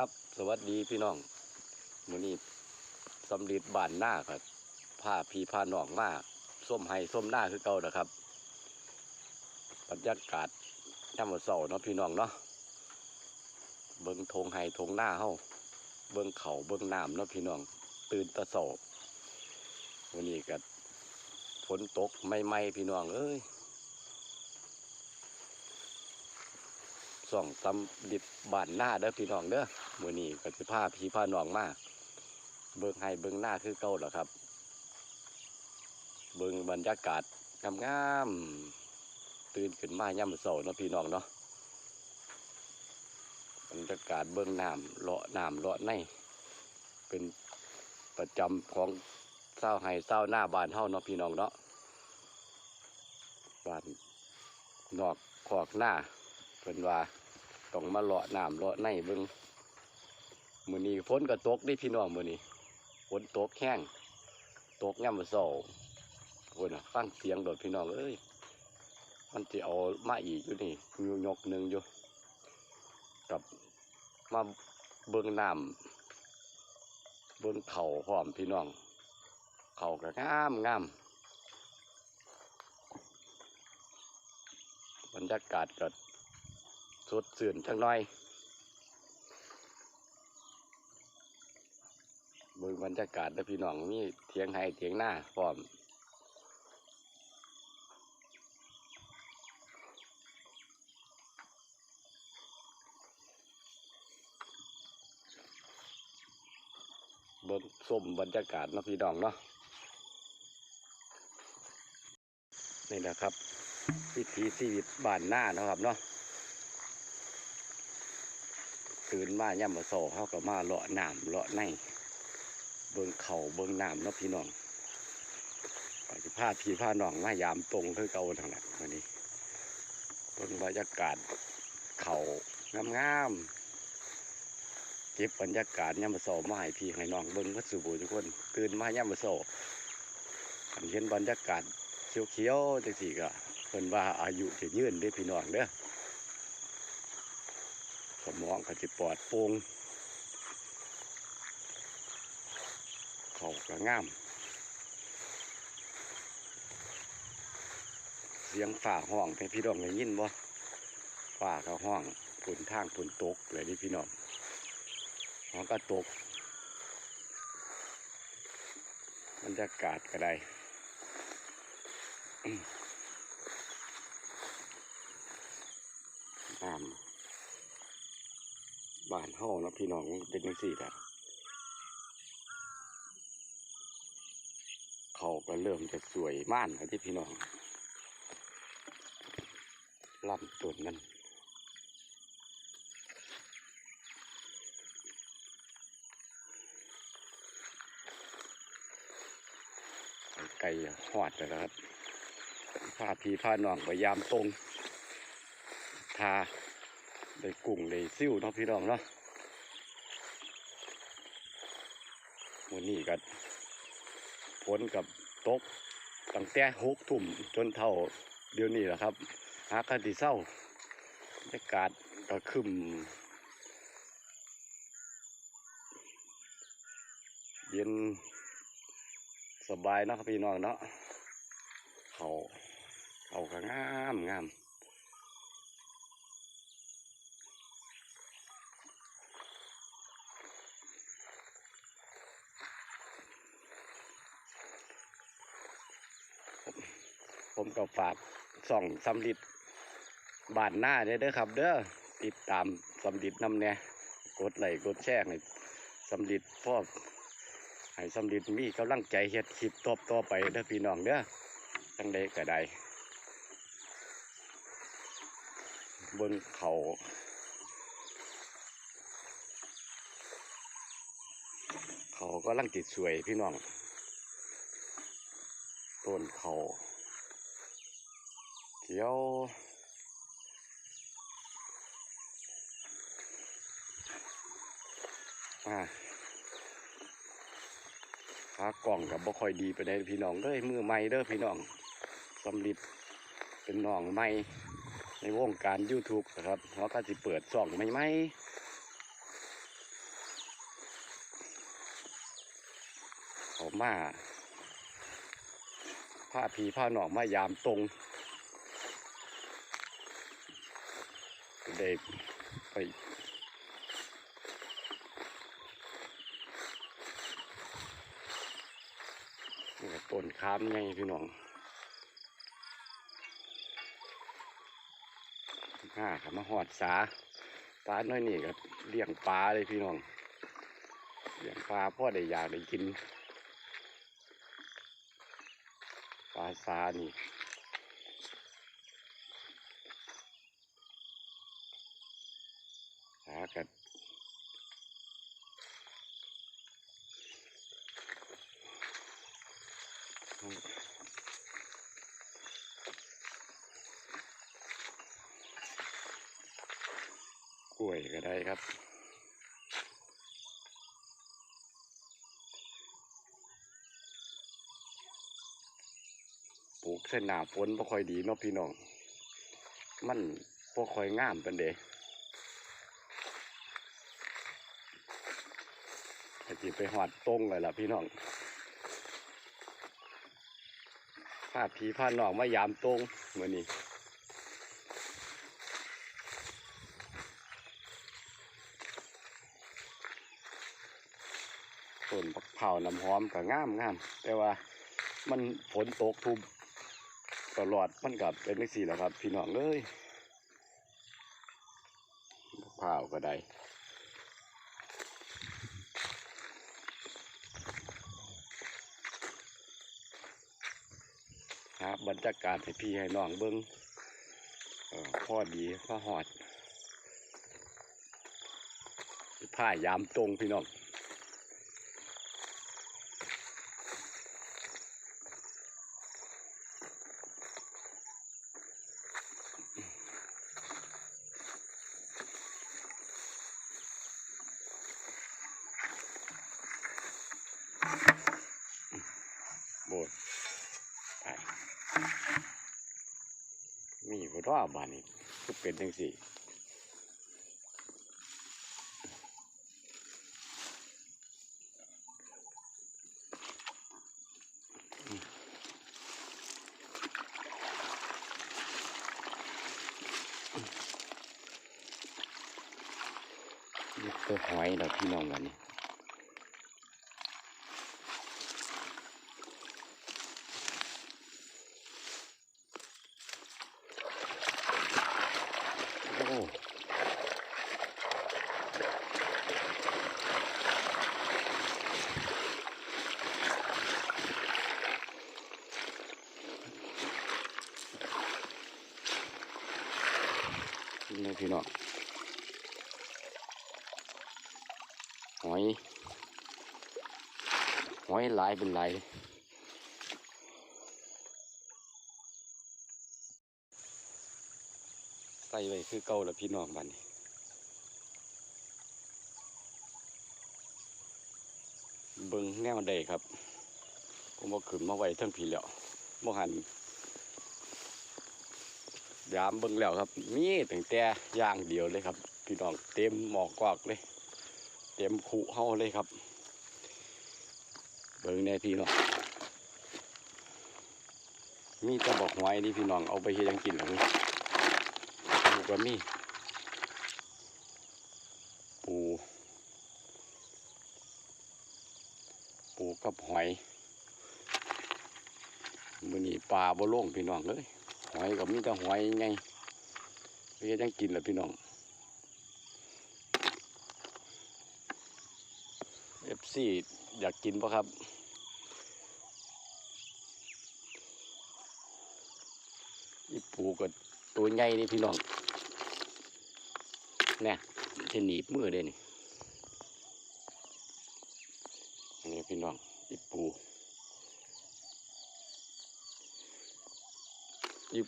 ครับ สวัสดีพี่น้องมือนี้สำลิดบ้านหน้าครับผ้าพีผ้าหนองมากส้มไห้ส้มหน้าคือเก่านะครับบรรยากาศย่ำวันเสาเนาะพี่น้องเนาะเบิ่งทงไห้ทงหน้าเฮาเบิ่งเขาเบิ่งน้ำเนาะพี่น้อง ตื่นตะเสาวันนี้ก็ฝนตกไม่ไม่พี่น้องเอ้ย ส่องตำดิบบ้านหน้าเด้อพี่น้องเด้อมือนี้ก็สิพาพี่พาน้องมากเบิ่งให้เบิ่งหน้าคือเก่าแล้วครับ เบิ่งบรรยากาศงามๆตื่นขึ้นมายามมื้อเช้าเนาะพี่น้องเนาะบรรยากาศเบิ่งน้ำเลาะน้ำเลาะในเป็นประจำของเศร้าไห้เศร้าหน้าบานเฮาเนาะพี่น้องเนาะบานนอกขอกหน้าเพิ่นว่า ต้องมาเลาะน้ำเลาะในเบิ่งมือนี้ฝนก็ตกเดิพี่น้องมื้อนี้ฝนตกแห้งตกยามมื้อเช้าโอ้ยน่ะฟังเสียงโดดพี่น้องเอ้ยมันสิเอามาอีกอยู่นี่ยกหนึงอยู่กับมาเบิ่งน้ำเบิ่งเขาพร้อมพี่น้องเขาก็งามงามบรรยากาศก็ สดสื่นจังน่อยเบิ่งบรรยากาศแล้วพี่น้องมีเถียงไห้เถียงหน้าพร้อมบิ่งส้มบรรยากาศนะพี่น้องเนาะนี่นะครับ วิถีชีวิตบ้านหน้านะครับเนาะ ตื่นมาย่ำมาโซเขาก็มาเลาะน้ำเลาะใน เบิ่งเขาเบิ่งน้ำเนาะพี่น้องไปสิพาพี่พาน้องมายามตรงคือเก่าทางนั้นวันนี้เบิ่งบรรยากาศเขางามๆเก็บบรรยากาศย่ำมาโซมาให้พี่ให้น้องเบิ่งวัดสุบูทุกคนตื่นมาย่ำมาโซอันเห็นบรรยากาศเขียวๆจังสี่ก็เพิ่นว่าอายุจะยืนเด้พี่น้องเด้อ องก็จะปลอดโปร่งเขาก็งาม เสียงฝ่าห้องให้พี่น้องได้ยินบ่ฝ่าก็ห้องผุนทางผุนตกเลยนี่พี่น้องห้องก็ตกบรรยากาศก็ได้อืมน้ำ บ้านเฮานะพี่น้องเป็นจังซี่แหละเขาก็เริ่มจะสวยม่านแล้วที่พี่น้องลำต้นมันไก่หอดแล้วนะครับพาพี่พาน้องไปยามตรงทา ได้กุ้งได้ซิ่วเนาะพี่น้องเนาะวันนี้ก็ฝนกับตกตั้งแต่หกทุ่มจนเท่าเดี๋ยวนี้แหละครับ หากันที่เศร้าบรรยากาศก็คึมเย็นสบายนะครับพี่น้องเนาะเขาเขาก็งามงาม ก็ฝากส่องสำลิดบานหน้าเด้อครับ เด้อติดตามสำลิดนำแน่กดไลค์กดแชร์ให้สำลิดพ่อให้สำลิดมีกำลังใจเฮ็ดคลิปต่อต่อไปเด้อพี่น้องเด้อจังใดก็ได้บิ่งเขาเขาก็ลังติดสวยพี่น้องต้นเขา เขียวมาหากล่องกับบ่ค่อยดีไปได้พี่น้องเอ้ยมือใหม่เด้อพี่น้องสำลิดเป็นน้องใหม่ในวงการ YouTube นะครับเราก็จะเปิดส่องใหม่ๆเขามาผ้าผีผ้าหนองมายามตรง ได้ไปนี่ก็ต้นค้ามไงพี่น้องห้าขับมาหอดสาปลาน้อยนี่ก็เลี้ยงปลาเลยพี่น้องเลี้ยงปลาพ่อได้อยากได้กิน ปลาซานี่ กล้วยก็ได้ครับ ปลูกเส้นหนาฝนบ่ค่อยดีเนาะพี่น้อง มันบ่ค่อยงามเป็นเดะไอ้ที่ไปหอดตรงเลยล่ะพี่น้องพาผีพานองมายามตรงเหมื่อนี้ ต้นบักเผาน้ำหอมก็งามงามแต่ว่ามันฝนตกทุบตลอดมันกับเป็นไม่สี่แล้วครับ พี่น้องเลยข้าก็ได้ครับบรรยากาศให้พี่ให้น้องเบิ้งเออพ่อดีพ่อหอดผ้ายามตรงพี่น้อง โบดไป มีบ่รอบานนี้ก็เป็นจังสี่ตัวหอยเราพี่น้องกันนี่ โอ้ นี่พี่น้องหอยหอยหลายเป็นหลายใส่ไว้คือเก่าแล้วพี่น้องบัดนเบิ่งแนวใดครับผมเอาขึ้นมาไว้ทั้งผีแล้วบ่หัน ยามเบิ่งแล้วครับ มีตั้งแต่ย่างเดียวเลยครับ พี่น้องเต็มหมอกกวากเลย เต็มขู่เฮาเลยครับ เบิ่งแน่พี่น้องมีแตะบอกหอยนี่พี่น้องเอาไปเฮ็ดยังกินหรือปูก็มีปูปูกับหอยมือนี้ปลาบ่ลงพี่น้องเลย หอยก็มีแต่หอยไงไปเฮ็ดหยังกินล่ะพี่น้องเอฟซีอยากกินปะครับอีปูก็ตัวใหญ่นี่พี่น้องเนี่ยที่หนีบมือเด้นี่นนี้พี่น้องอีปู อี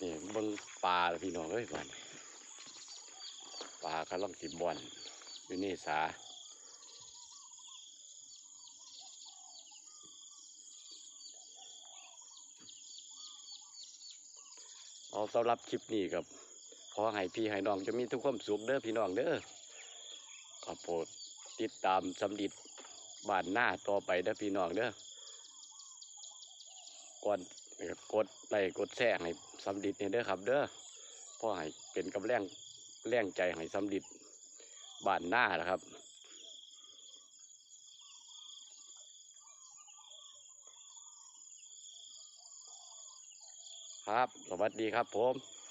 นี่บิ่งปลาพี่น้องเอ้ยบ้านปลากำลังสิบอนอยู่นี่สาเอาสำหรับคลิปนี้ครับขอให้พี่ให้น้องจะมีทุกความสุขเด้อพี่น้องเด้อขอโปรดติดตามสำดิดบ้านหน้าต่อไปเด้อพี่น้องเด้อก่อน กดไลค์กดแชร์ให้สำดิดนี่เด้อครับ เด้อพ่อให้เป็นกำแรงแรงใจให้สำดิดบ้านหน้านะครับครับ สวัสดีครับผม